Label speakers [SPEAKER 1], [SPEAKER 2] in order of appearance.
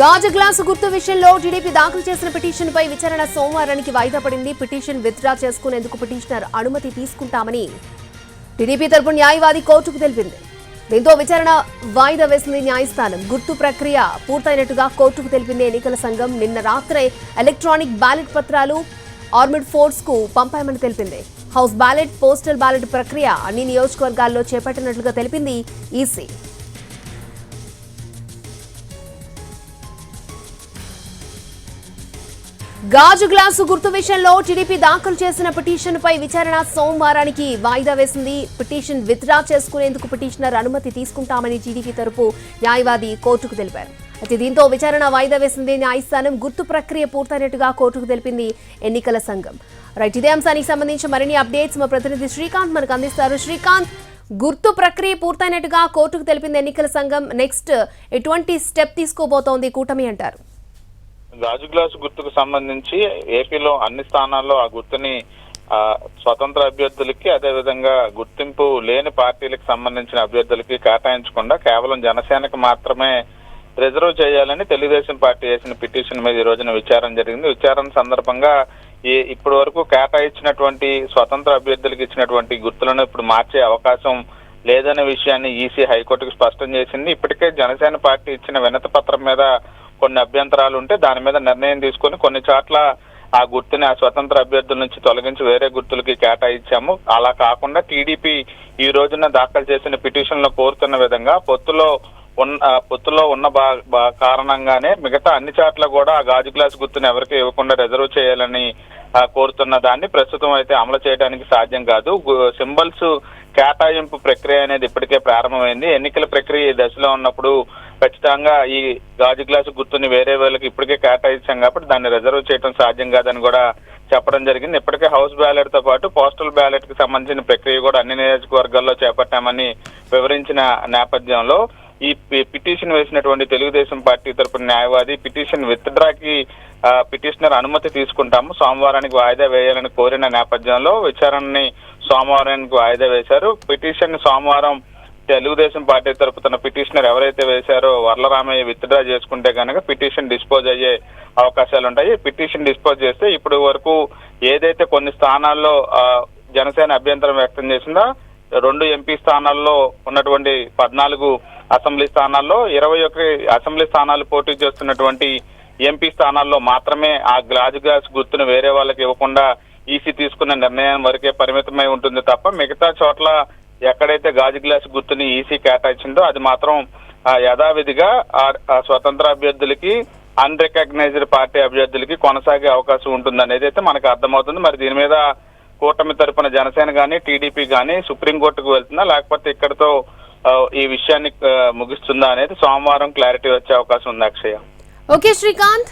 [SPEAKER 1] గాజు గ్లాసు గుర్తు విషయంలో టీడీపీ దాఖలు చేసిన పిటిషన్ పై విచారణ సోమవారానికి వాయిదా పడింది. పిటిషన్ విత్డ్రా చేసుకునేందుకు పిటిషనర్ అనుమతి తీసుకుంటామని టీడీపీ తరపు న్యాయవాది కోర్టుకు తెలిపింది. దీంతో విచారణ వాయిదా వేసింది న్యాయస్థానం. గుర్తు ప్రక్రియ పూర్తయినట్టుగా కోర్టుకు తెలిపింది. ఎన్నికల సంఘం నిన్న రాత్రే ఎలక్ట్రానిక్ బ్యాలెట్ పత్రాలు ఆర్మిడ్ ఫోర్స్కు పంపామని తెలిపింది. హౌస్ బ్యాలెట్ పోస్టల్ బ్యాలెట్ ప్రక్రియ అన్ని నియోజకవర్గాల్లో చేపట్టినట్లుగా తెలిపింది ఈసీ. గాజు గ్లాసు గుర్తు విషయంలో టీడీపీ దాఖలు చేసిన పిటిషన్పై విచారణ సోమవారానికి వాయిదా వేసింది. పిటిషన్ విత్డ్రా చేసుకునేందుకు పిటిషనర్ అనుమతి తీసుకుంటామని టీడీపీ తరపు న్యాయవాది కోర్టుకు తెలిపారు. అయితే దీంతో విచారణ వాయిదా వేసింది. న్యాయస్థానం గుర్తు ప్రక్రియ పూర్తయినట్టుగా కోర్టుకు తెలిపింది ఎన్నికల సంఘం. రైట్ ఇదే అంశానికి సంబంధించి మరిన్ని అప్డేట్స్ మా ప్రతినిధి శ్రీకాంత్ మనకు అందిస్తారు. శ్రీకాంత్ గుర్తు ప్రక్రియ పూర్తయినట్టుగా కోర్టుకు తెలిపింది ఎన్నికల సంఘం. నెక్స్ట్ ఎటువంటి స్టెప్ తీసుకోబోతోంది? కూటమి అంటారు.
[SPEAKER 2] గాజు గ్లాసు గుర్తుకు సంబంధించి ఏపీలో అన్ని స్థానాల్లో ఆ గుర్తుని స్వతంత్ర అభ్యర్థులకి అదేవిధంగా గుర్తింపు లేని పార్టీలకు సంబంధించిన అభ్యర్థులకి కేటాయించకుండా కేవలం జనసేనకు మాత్రమే రిజర్వ్ చేయాలని తెలుగుదేశం పార్టీ వేసిన పిటిషన్ మీద ఈ రోజున విచారణ జరిగింది. విచారణ సందర్భంగా ఈ ఇప్పటి వరకు కేటాయించినటువంటి స్వతంత్ర అభ్యర్థులకు ఇచ్చినటువంటి గుర్తులను ఇప్పుడు మార్చే అవకాశం లేదనే విషయాన్ని ఈసీ హైకోర్టుకు స్పష్టం చేసింది. ఇప్పటికే జనసేన పార్టీ ఇచ్చిన వినతి పత్రం మీద కొన్ని అభ్యంతరాలు ఉంటే దాని మీద నిర్ణయం తీసుకొని కొన్ని చోట్ల ఆ గుర్తుని ఆ స్వతంత్ర అభ్యర్థుల నుంచి తొలగించి వేరే గుర్తులకి కేటాయించాము. అలా కాకుండా టీడీపీ ఈ రోజున దాఖలు చేసిన పిటిషన్లో కోరుతున్న విధంగా పొత్తులో ఉన్న పొత్తులో ఉన్న బా కారణంగానే మిగతా అన్ని చోట్ల కూడా ఆ గాజు గ్లాస్ గుర్తుని ఎవరికి ఇవ్వకుండా రిజర్వ్ చేయాలని కోరుతున్న దాన్ని ప్రస్తుతం అయితే అమలు చేయడానికి సాధ్యం కాదు. సింబల్స్ కేటాయింపు ప్రక్రియ అనేది ఇప్పటికే ప్రారంభమైంది. ఎన్నికల ప్రక్రియ దశలో ఉన్నప్పుడు ఖచ్చితంగా ఈ గాజు గ్లాసు గుర్తుని వేరే వాళ్ళకి ఇప్పటికే కేటాయించాం కాబట్టి దాన్ని రిజర్వ్ చేయడం సాధ్యం కాదని కూడా చెప్పడం జరిగింది. ఇప్పటికే హౌస్ బ్యాలెట్తో పాటు పోస్టల్ బ్యాలెట్కి సంబంధించిన ప్రక్రియ కూడా అన్ని నియోజకవర్గాల్లో చేపట్టామని వివరించిన నేపథ్యంలో ఈ పి- పిటిషన్ వేసినటువంటి తెలుగుదేశం పార్టీ తరపున న్యాయవాది పిటిషన్ విత్డ్రాకి పిటిషనర్ అనుమతి తీసుకుంటాము. సోమవారానికి వాయిదా వేయాలని కోరిన నేపథ్యంలో విచారణని సోమవారానికి వాయిదా వేశారు. పిటిషన్ సోమవారం తెలుగుదేశం పార్టీ తరపున పిటిషనర్ ఎవరైతే వేశారో వర్లరామయ్య విత్డ్రా చేసుకుంటే కనుక పిటిషన్ డిస్పోజ్ అయ్యే అవకాశాలు ఉంటాయి పిటిషన్ డిస్పోజ్ చేస్తే ఇప్పుడు వరకు ఏదైతే కొన్ని స్థానాల్లో జనసేన అభ్యంతరం వ్యక్తం చేసిందో రెండు ఎంపీ స్థానాల్లో ఉన్నటువంటి పద్నాలుగు అసెంబ్లీ స్థానాల్లో ఇరవై ఒకటి అసెంబ్లీ స్థానాలు పోటీ చేస్తున్నటువంటి ఎంపీ స్థానాల్లో మాత్రమే ఆ గ్లాజు గ్లాస్ గుర్తును వేరే వాళ్ళకి ఇవ్వకుండా ఈసీ తీసుకున్న నిర్ణయం వరకే పరిమితమై ఉంటుంది తప్ప మిగతా చోట్ల ఎక్కడైతే గాజు గ్లాస్ గుర్తుని ఈసీ కేటాయించిందో అది మాత్రం ఆ, యథావిధిగా ఆ- స్వతంత్ర అభ్యర్థులకి అన్రికగ్నైజ్డ్ పార్టీ అభ్యర్థులకి కొనసాగే అవకాశం ఉంటుంది అనేది అయితే మనకు అర్థమవుతుంది. మరి దీని మీద కూటమి తరపున జనసేన కానీ టీడీపీ కానీ సుప్రీంకోర్టుకు వెళ్తుందా? లేకపోతే ఇక్కడతో ఈ విషయాన్ని ముగిస్తుందా అనేది సోమవారం క్లారిటీ వచ్చే అవకాశం ఉంది అక్షయ.
[SPEAKER 1] ఓకే శ్రీకాంత్.